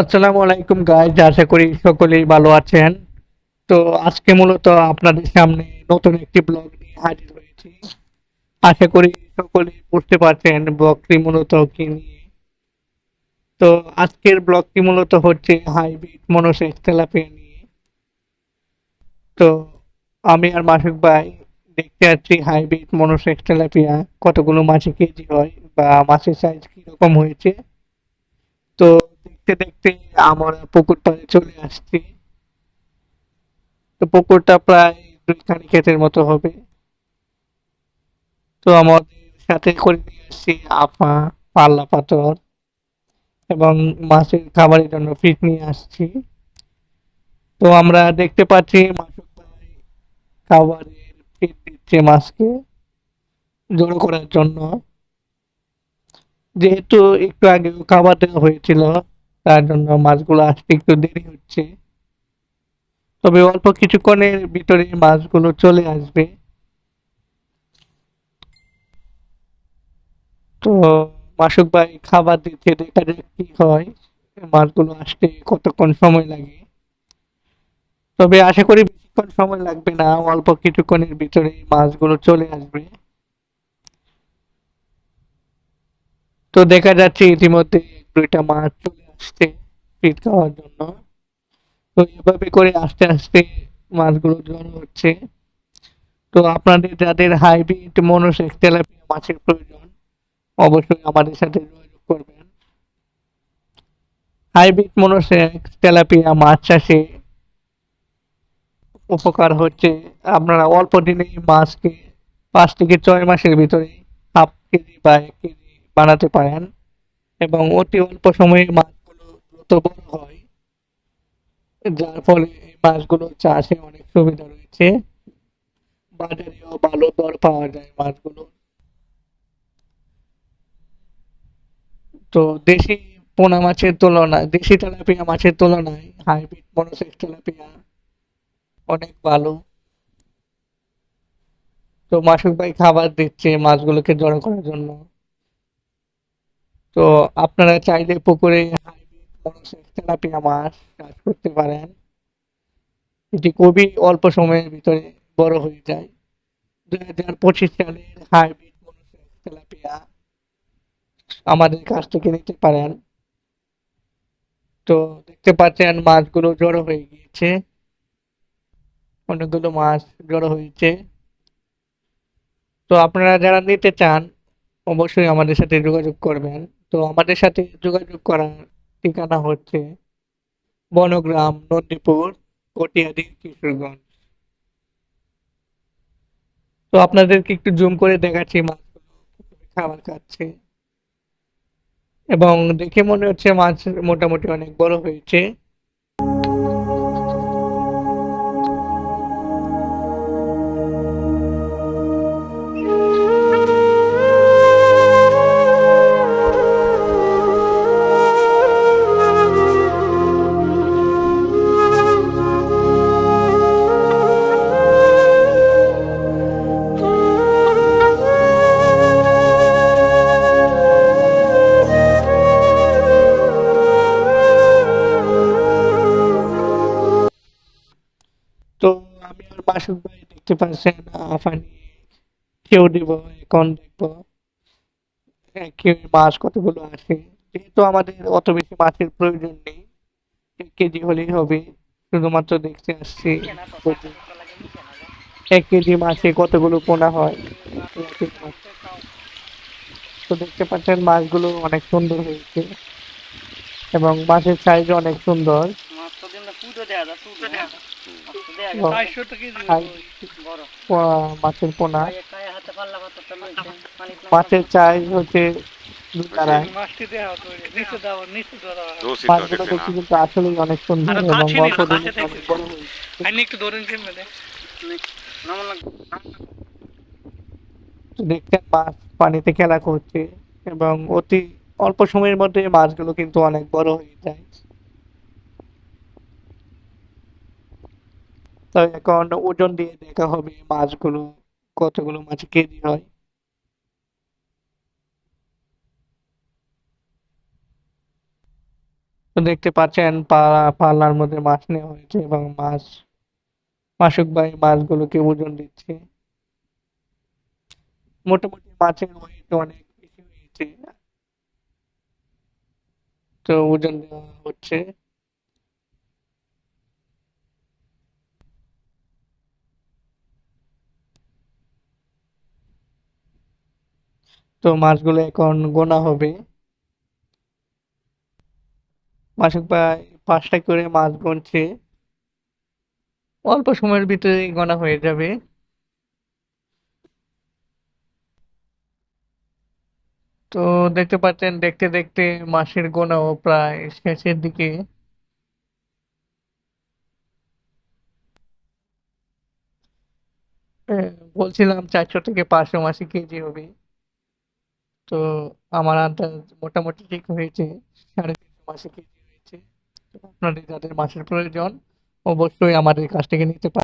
আসসালামু আলাইকুম গাইজ আশা করি সকলেই ভালো আছেন। তো আজকে মূলত আপনাদের সামনে নতুন একটি ব্লগ নিয়ে হাজির হয়েছি। আশা করি সকলেই বুঝতে পারছেন ব্লগটি মূলত কি নিয়ে। তো আজকের ব্লগটি মূলত হচ্ছে হাইব্রিড মনোসেক্স তেলাপিয়া নিয়ে। তো আমি আর মাসুক ভাই দেখতে যাচ্ছি হাইব্রিড মনোসেক্স তেলাপিয়া, কতগুলো মাছে কেজি হয় বা মাছের সাইজ কীরকম হয়েছে। দেখতে দেখতে আমরা পুকুর পাড়ে চলে আসছি। তো পুকুরটা প্রায় দুই খানি ক্ষেতের মতো হবে। তো আমাদের সাথে করে নিয়ে আসছি আপা, পাল্লা পাথর এবং মাছের খাবারের জন্য ফিট নিয়ে আসছি। তো আমরা দেখতে পাচ্ছি মাসুক ভাই খাবারের ফিট দিচ্ছে মাছকে জড়ো করার জন্য। যেহেতু একটু আগে খাবার দেওয়া হয়েছিল তার জন্য মাছগুলো আসতে একটু দেরি হচ্ছে। তবে অল্প কিছুক্ষণের ভিতরে মাছগুলো চলে আসবে। তো মাসুক ভাই খাবার দিচ্ছে দেখা যাক কি হয়। মাছগুলো আসতে কতক্ষণ সময় লাগে। তবে আশা করি বেশিক্ষণ সময় লাগবে না, অল্প কিছুক্ষণের ভিতরে মাছগুলো চলে আসবে। তো দেখা যাচ্ছে ইতিমধ্যে দুইটা মাছ চলে আসছে ফিট খাওয়ার জন্য। তো এভাবে করে আস্তে আস্তে মাছগুলো জড়ো হচ্ছে। তো আপনাদের যাদের হাইব্রিড মনোসেক্স তেলাপিয়া মাছের প্রয়োজন, অবশ্যই আমাদের সাথে যোগাযোগ করবেন। হাইব্রিড মনোসেক্স তেলাপিয়া মাছ চাষে উপকার হচ্ছে। আপনারা অল্প দিনেই মাছকে পাঁচ থেকে ছয় মাসের ভিতরে হাফ কেজি বা এক কেজি বানাতে পারেন এবং অতি অল্প সময়ে মাছগুলো দ্রুত বড় হয়। যার ফলে এই মাছগুলো চাষে অনেক সুবিধা রয়েছে। বাজারেও ভালো দর পাওয়া যায় মাছগুলো। তো দেশি পোনা মাছের তুলনায়, দেশি তেলাপিয়া মাছের তুলনায় হাইব্রিড মনোসেক্স তেলাপিয়া অনেক ভালো। তো মাসুক ভাই খাবার দিচ্ছে মাছগুলোকে জড়ো করার জন্য। তো আপনারা চাইলে পুকুরে তেলাপিয়া মাছ চাষ করতে পারেন। এটি খুবই অল্প সময়ের ভিতরে বড় হয়ে যায়। দুই হাজার পঁচিশ সালের হাইব্রিড আমাদের কাছ থেকে নিতে পারেন। তো দেখতে পাচ্ছেন মাছগুলো জড়ো হয়ে গিয়েছে। অনেকগুলো মাছ জড়ো হয়েছে। তো আপনারা যারা নিতে চান, অবশ্যই আমাদের সাথে যোগাযোগ করবেন। তো আমাদের সাথে যোগাযোগ করার ঠিকানা হচ্ছে বনগ্রাম, নন্দীপুর, কটিয়াদি, কিশোরগঞ্জ। তো আপনাদেরকে একটু জুম করে দেখাচ্ছি মাছগুলো খাবার খাচ্ছে। এবং দেখে মনে হচ্ছে মাছ মোটামুটি অনেক বড় হয়েছে। আমি আর ভাই দেখতে পাচ্ছেন আফানি কেউ দিব এখন কতগুলো আসে যেহেতু আমাদের অত বেশি মাছের প্রয়োজন নেই এক কেজি হলেই হবে শুধুমাত্র দেখতে আসছি এক কেজি মাছে কতগুলো পোনা হয়। তো দেখতে পাচ্ছেন মাছগুলো অনেক সুন্দর হয়েছে এবং মাছের সাইজ অনেক সুন্দর। ও, সাইজ প- মাছের পোনা। মাছের সাইজ হচ্ছে কিন্তু আসলেই অনেক সুন্দর দেখছেন মাছ পানিতে খেলা করছে এবং অতি অল্প সময়ের মধ্যে মাছগুলো কিন্তু অনেক বড় হয়ে যায়। তো এখন ওজন দিয়ে দেখা হবে মাছগুলো, কতগুলো মাছ কেজি হয়। দেখতে পাচ্ছেন পালা পাল্লার মধ্যে মাছ নেওয়া হয়েছে এবং মাছ, মাসুক ভাই মাছগুলোকে ওজন দিচ্ছে। মোটামুটি মাছের ওয়েট অনেক বেশি হয়েছে। তো ওজন দেওয়া হচ্ছে। তো মাছগুলো এখন গোনা হবে। মাসুক ভাই পাঁচটা করে মাছ গুনছে। অল্প সময়ের ভিতরে গোনা হয়ে যাবে। তো দেখতে পাচ্ছেন দেখতে দেখতে মাসের গোনাও প্রায় শেষের দিকে। আহ, বলছিলাম চারশো থেকে পাঁচশো মাসে কেজি হবে। তো আমার আন্দাজ মোটামুটি ঠিক হয়েছে, সাড়ে তিনশো মাসে কেজি হয়েছে। আপনার আপনাদের যাদের মাসের প্রয়োজন, অবশ্যই আমাদের কাছ থেকে নিতে পারেন